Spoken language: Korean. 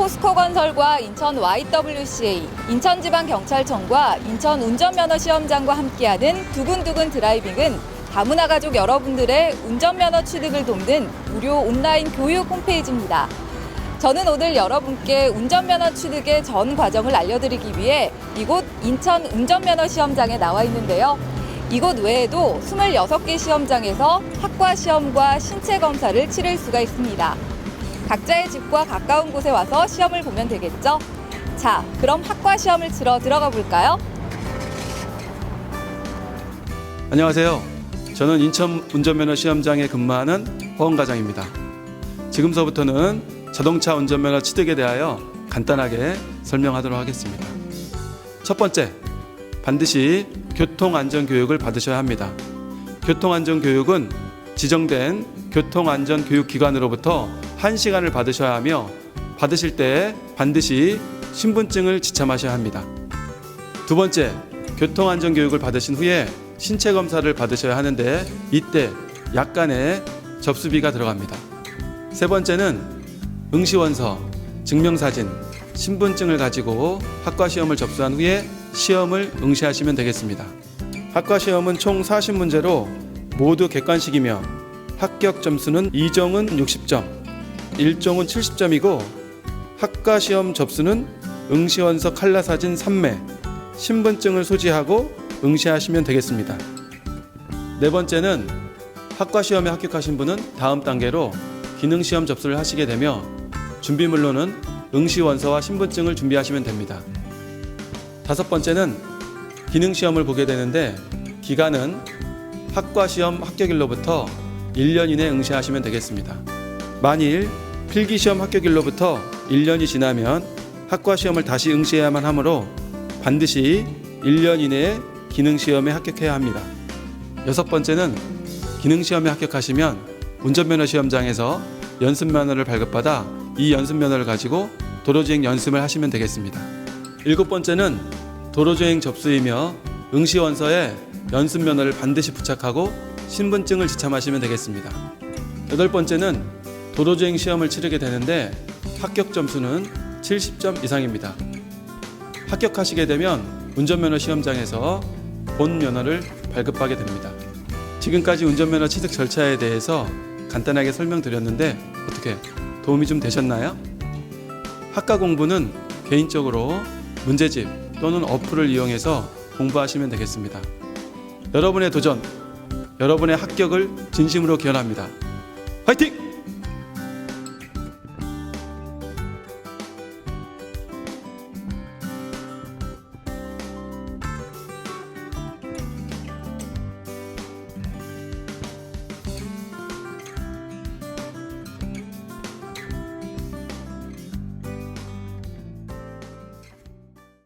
포스코건설과 인천 YWCA, 인천지방경찰청과 인천 운전면허 시험장과 함께하는 두근두근 드라이빙은 다문화 가족 여러분들의 운전면허 취득을 돕는 무료 온라인 교육 홈페이지입니다. 저는 오늘 여러분께 운전면허 취득의 전 과정을 알려드리기 위해 이곳 인천 운전면허 시험장에 나와 있는데요. 이곳 외에도 26개 시험장에서 학과 시험과 신체 검사를 치를 수가 있습니다. 각자의 집과 가까운 곳에 와서 시험을 보면 되겠죠? 자, 그럼 학과 시험을 치러 들어가 볼까요? 안녕하세요. 저는 인천 운전면허 시험장에 근무하는 허원과장입니다. 지금서부터는 자동차 운전면허 취득에 대하여 간단하게 설명하도록 하겠습니다. 첫 번째, 반드시 교통안전교육을 받으셔야 합니다. 교통안전교육은 지정된 교통안전교육기관으로부터 1시간을 받으셔야 하며 받으실 때 반드시 신분증을 지참하셔야 합니다. 두 번째, 교통안전 교육을 받으신 후에 신체 검사를 받으셔야 하는데 이때 약간의 접수비가 들어갑니다. 세 번째는 응시원서, 증명사진, 신분증을 가지고 학과 시험을 접수한 후에 시험을 응시하시면 되겠습니다. 학과 시험은 총 40문제로 모두 객관식이며 합격 점수는 2종은 60점, 1종은 70점이고 학과 시험 접수는 응시원서 칼라 사진 3매, 신분증을 소지하고 응시하시면 되겠습니다. 네 번째는 학과 시험에 합격하신 분은 다음 단계로 기능 시험 접수를 하시게 되며 준비물로는 응시 원서와 신분증을 준비하시면 됩니다. 다섯 번째는 기능 시험을 보게 되는데 기간은 학과 시험 합격일로부터 1년 이내 응시하시면 되겠습니다. 만일 필기 시험 합격일로부터 1년이 지나면 학과 시험을 다시 응시해야만 하므로 반드시 1년 이내에 기능 시험에 합격해야 합니다. 여섯 번째는 기능 시험에 합격하시면 운전면허 시험장에서 연습면허를 발급받아 이 연습면허를 가지고 도로주행 연습을 하시면 되겠습니다. 일곱 번째는 도로주행 접수이며 응시원서에 연습면허를 반드시 부착하고 신분증을 지참하시면 되겠습니다. 여덟 번째는 도로주행 시험을 치르게 되는데 합격 점수는 70점 이상입니다. 합격하시게 되면 운전면허 시험장에서 본 면허를 발급하게 됩니다. 지금까지 운전면허 취득 절차에 대해서 간단하게 설명드렸는데 어떻게 도움이 좀 되셨나요? 학과 공부는 개인적으로 문제집 또는 어플을 이용해서 공부하시면 되겠습니다. 여러분의 도전, 여러분의 합격을 진심으로 기원합니다. 화이팅!